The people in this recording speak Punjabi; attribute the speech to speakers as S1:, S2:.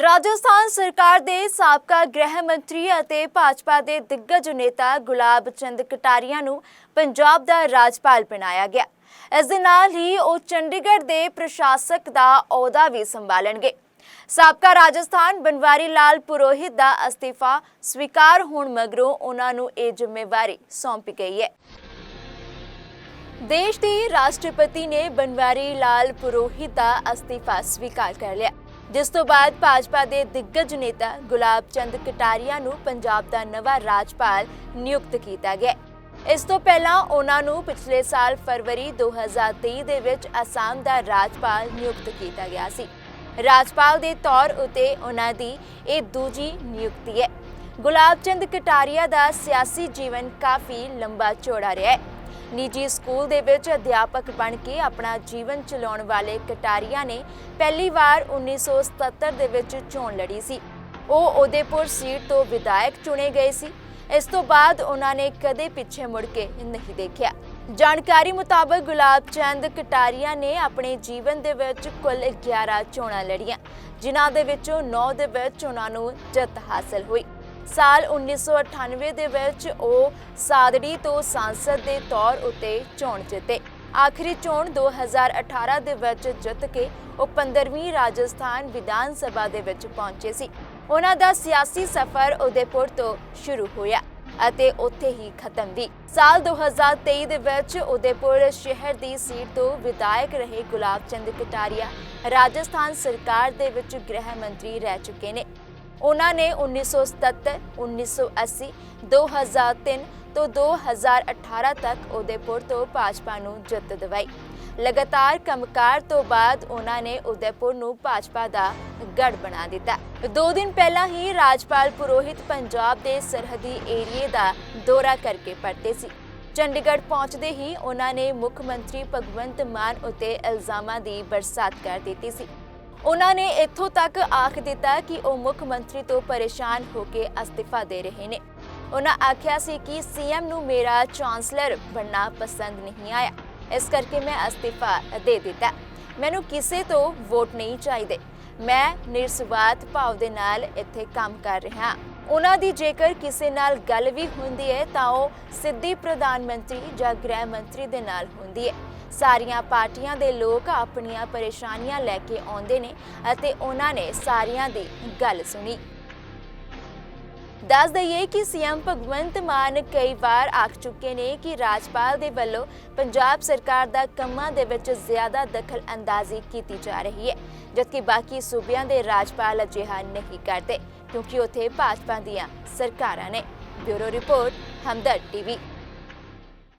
S1: ਰਾਜਸਥਾਨ ਸਰਕਾਰ ਦੇ ਸਾਬਕਾ ਗ੍ਰਹਿ ਮੰਤਰੀ ਅਤੇ ਭਾਜਪਾ ਦੇ ਦਿੱਗਜ ਨੇਤਾ ਗੁਲਾਬ ਚੰਦ ਕਟਾਰੀਆ ਨੂੰ ਪੰਜਾਬ ਦਾ ਰਾਜਪਾਲ ਬਣਾਇਆ ਗਿਆ। ਇਸ ਦੇ ਨਾਲ ਹੀ ਉਹ ਚੰਡੀਗੜ੍ਹ ਦੇ ਪ੍ਰਸ਼ਾਸਕ ਦਾ ਅਹੁਦਾ ਵੀ ਸੰਭਾਲਣਗੇ। ਸਾਬਕਾ ਰਾਜਸਥਾਨ ਬਨਵਾਰੀ ਲਾਲ ਪੁਰੋਹਿਤ ਦਾ ਅਸਤੀਫਾ ਸਵੀਕਾਰ ਹੋਣ ਮਗਰੋਂ ਉਹਨਾਂ ਨੂੰ ਇਹ ਜ਼ਿੰਮੇਵਾਰੀ ਸੌਂਪੀ ਗਈ ਹੈ। ਦੇਸ਼ ਦੇ ਰਾਸ਼ਟਰਪਤੀ ਨੇ ਬਨਵਾਰੀ ਲਾਲ ਪੁਰੋਹਿਤ ਦਾ ਅਸਤੀਫਾ ਸਵੀਕਾਰ ਕਰ ਲਿਆ। ਜਿਸ ਤੋਂ ਬਾਅਦ ਭਾਜਪਾ ਦੇ ਦਿੱਗਜ ਨੇਤਾ ਗੁਲਾਬ ਚੰਦ ਕਟਾਰੀਆ ਨੂੰ ਪੰਜਾਬ ਦਾ ਨਵਾਂ ਰਾਜਪਾਲ ਨਿਯੁਕਤ ਕੀਤਾ ਗਿਆ ਇਸ ਤੋਂ ਪਹਿਲਾਂ ਉਹਨਾਂ ਨੂੰ ਪਿਛਲੇ ਸਾਲ ਫਰਵਰੀ 2023 ਦੇ ਵਿੱਚ ਅਸਾਮ ਦਾ ਰਾਜਪਾਲ ਨਿਯੁਕਤ ਕੀਤਾ ਗਿਆ ਸੀ। ਰਾਜਪਾਲ ਦੇ ਤੌਰ ਉਤੇ ਉਹਨਾਂ ਦੀ ਇਹ ਦੂਜੀ ਨਿਯੁਕਤੀ ਹੈ। ਗੁਲਾਬ ਚੰਦ ਕਟਾਰੀਆ ਦਾ ਸਿਆਸੀ ਜੀਵਨ ਕਾਫੀ ਲੰਬਾ ਚੌੜਾ ਰਿਹਾ ਹੈ। ਨਿੱਜੀ ਸਕੂਲ ਦੇ ਵਿੱਚ ਅਧਿਆਪਕ ਬਣ ਕੇ ਆਪਣਾ ਜੀਵਨ ਚਲਾਉਣ ਵਾਲੇ ਕਟਾਰੀਆ ਨੇ ਪਹਿਲੀ ਵਾਰ 1977 ਦੇ ਵਿੱਚ ਚੋਣ ਲੜੀ ਸੀ। ਉਹ ਉਦੇਪੁਰ ਸੀਟ ਤੋਂ ਵਿਧਾਇਕ ਚੁਣੇ ਗਏ ਸੀ। ਇਸ ਤੋਂ ਬਾਅਦ ਉਹਨਾਂ ਨੇ ਕਦੇ ਪਿੱਛੇ ਮੁੜ ਕੇ ਨਹੀਂ ਦੇਖਿਆ। ਜਾਣਕਾਰੀ ਮੁਤਾਬਕ ਗੁਲਾਬ ਚੰਦ ਕਟਾਰੀਆ ਨੇ ਆਪਣੇ ਜੀਵਨ ਦੇ ਵਿੱਚ ਕੁੱਲ 11 ਚੋਣਾਂ ਲੜੀਆਂ, ਜਿਨ੍ਹਾਂ ਦੇ ਵਿੱਚੋਂ 9 ਦੇ ਵਿੱਚ ਉਹਨਾਂ ਨੂੰ ਜਿੱਤ ਹਾਸਲ ਹੋਈ। ਸਾਲ 1998 ਦੇ ਵਿੱਚ ਉਹ ਸਾਦੜੀ ਤੋਂ ਸੰਸਦ ਦੇ ਤੌਰ ਉਤੇ ਚੋਣ ਜਿੱਤੇ। ਆਖਰੀ ਚੋਣ 2018 ਦੇ ਵਿੱਚ ਜਿੱਤ ਕੇ ਉਹ 15ਵੀਂ ਰਾਜਸਥਾਨ ਵਿਧਾਨ ਸਭਾ ਦੇ ਵਿੱਚ ਪਹੁੰਚੇ ਸੀ। ਉਹਨਾਂ ਦਾ ਸਿਆਸੀ ਸਫ਼ਰ ਉਦੈਪੁਰ ਤੋਂ ਸ਼ੁਰੂ ਹੋਇਆ ਅਤੇ ਉੱਥੇ ਹੀ ਖਤਮ ਵੀ। ਸਾਲ 2023 ਦੇ ਵਿੱਚ ਉਦੈਪੁਰ ਸ਼ਹਿਰ ਦੀ ਸੀਟ ਤੋਂ ਵਿਧਾਇਕ ਰਹੇ ਗੁਲਾਬ ਚੰਦ ਕਟਾਰੀਆ। ਰਾਜਸਥਾਨ ਸਰਕਾਰ ਦੇ ਵਿੱਚ ਗ੍ਰਹਿ ਮੰਤਰੀ ਰਹਿ ਚੁੱਕੇ ਨੇ। ਉਹਨਾਂ ਨੇ 1977 1980 2003 ਤੋਂ 2018 ਤੱਕ ਉਦੈਪੁਰ ਤੋਂ ਭਾਜਪਾ ਨੂੰ ਜਿੱਤ ਦਿਵਾਈ। ਲਗਾਤਾਰ ਕੰਮਕਾਰ ਤੋਂ ਬਾਅਦ ਉਹਨਾਂ ਨੇ ਉਦੈਪੁਰ ਨੂੰ ਭਾਜਪਾ ਦਾ ਗੜ ਬਣਾ ਦਿੱਤਾ। ਦੋ ਦਿਨ ਪਹਿਲਾਂ ਹੀ ਰਾਜਪਾਲ ਪੁਰੋਹਿਤ ਪੰਜਾਬ ਦੇ ਸਰਹੱਦੀ ਏਰੀਏ ਦਾ ਦੌਰਾ ਕਰਕੇ ਪਰਤੇ ਸੀ। ਚੰਡੀਗੜ੍ਹ ਪਹੁੰਚਦੇ ਹੀ ਉਹਨਾਂ ਨੇ ਮੁੱਖ ਮੰਤਰੀ ਭਗਵੰਤ ਮਾਨ ਉਤੇ ਇਲਜ਼ਾਮਾਂ ਦੀ ਬਰਸਾਤ ਕਰ ਦਿੱਤੀ ਸੀ। ਉਹਨਾਂ ਨੇ ਇੱਥੋਂ ਤੱਕ ਆਖ ਦਿੱਤਾ ਕਿ ਉਹ ਮੁੱਖ ਮੰਤਰੀ ਤੋਂ ਪਰੇਸ਼ਾਨ ਹੋ ਕੇ ਅਸਤੀਫਾ ਦੇ ਰਹੇ ਨੇ। ਉਹਨਾਂ ਆਖਿਆ ਸੀ ਕਿ ਸੀਐਮ ਨੂੰ ਮੇਰਾ ਚਾਂਸਲਰ ਬਣਨਾ ਪਸੰਦ ਨਹੀਂ ਆਇਆ। ਇਸ ਕਰਕੇ ਮੈਂ ਅਸਤੀਫਾ ਦੇ ਦਿੱਤਾ। ਮੈਨੂੰ ਕਿਸੇ ਤੋਂ ਵੋਟ ਨਹੀਂ ਚਾਹੀਦੇ। ਮੈਂ ਨਿਰਸਵਾਰਥ ਭਾਵ ਦੇ ਨਾਲ ਇੱਥੇ ਕੰਮ ਕਰ ਰਿਹਾ। ਉਹਨਾਂ ਦੀ ਜੇਕਰ ਕਿਸੇ ਨਾਲ ਗੱਲ ਵੀ ਹੁੰਦੀ ਹੈ, ਤਾਂ ਉਹ ਸਿੱਧੀ ਪ੍ਰਧਾਨ ਮੰਤਰੀ ਜਾਂ ਗ੍ਰਹਿ ਮੰਤਰੀ ਦੇ ਨਾਲ ਹੁੰਦੀ ਹੈ। ਸਾਰੀਆਂ ਪਾਰਟੀਆਂ ਦੇ ਲੋਕ ਆਪਣੀਆਂ ਪਰੇਸ਼ਾਨੀਆਂ ਲੈ ਕੇ ਆਉਂਦੇ ਨੇ ਅਤੇ ਉਹਨਾਂ ਨੇ ਸਾਰਿਆਂ ਦੀ ਗੱਲ ਸੁਣੀ। ਦੱਸ ਦਈਏ ਕਿ ਸੀਐਮ ਭਗਵੰਤ ਮਾਨ ਕਈ ਵਾਰ ਆਖ ਚੁੱਕੇ ਨੇ ਕਿ ਰਾਜਪਾਲ ਦੇ ਵੱਲੋਂ ਪੰਜਾਬ ਸਰਕਾਰ ਦਾ ਕੰਮਾਂ ਦੇ ਵਿੱਚ ਜ਼ਿਆਦਾ ਦਖਲ ਅੰਦਾਜ਼ੀ ਕੀਤੀ ਜਾ ਰਹੀ ਹੈ, ਜਦਕਿ ਬਾਕੀ ਸੂਬਿਆਂ ਦੇ ਰਾਜਪਾਲ ਅਜਿਹਾ ਨਹੀਂ ਕਰਦੇ, ਕਿਉਂਕਿ ਉੱਥੇ ਭਾਜਪਾ ਦੀਆਂ ਸਰਕਾਰਾਂ ਨੇ। Bureau report Hamdard TV.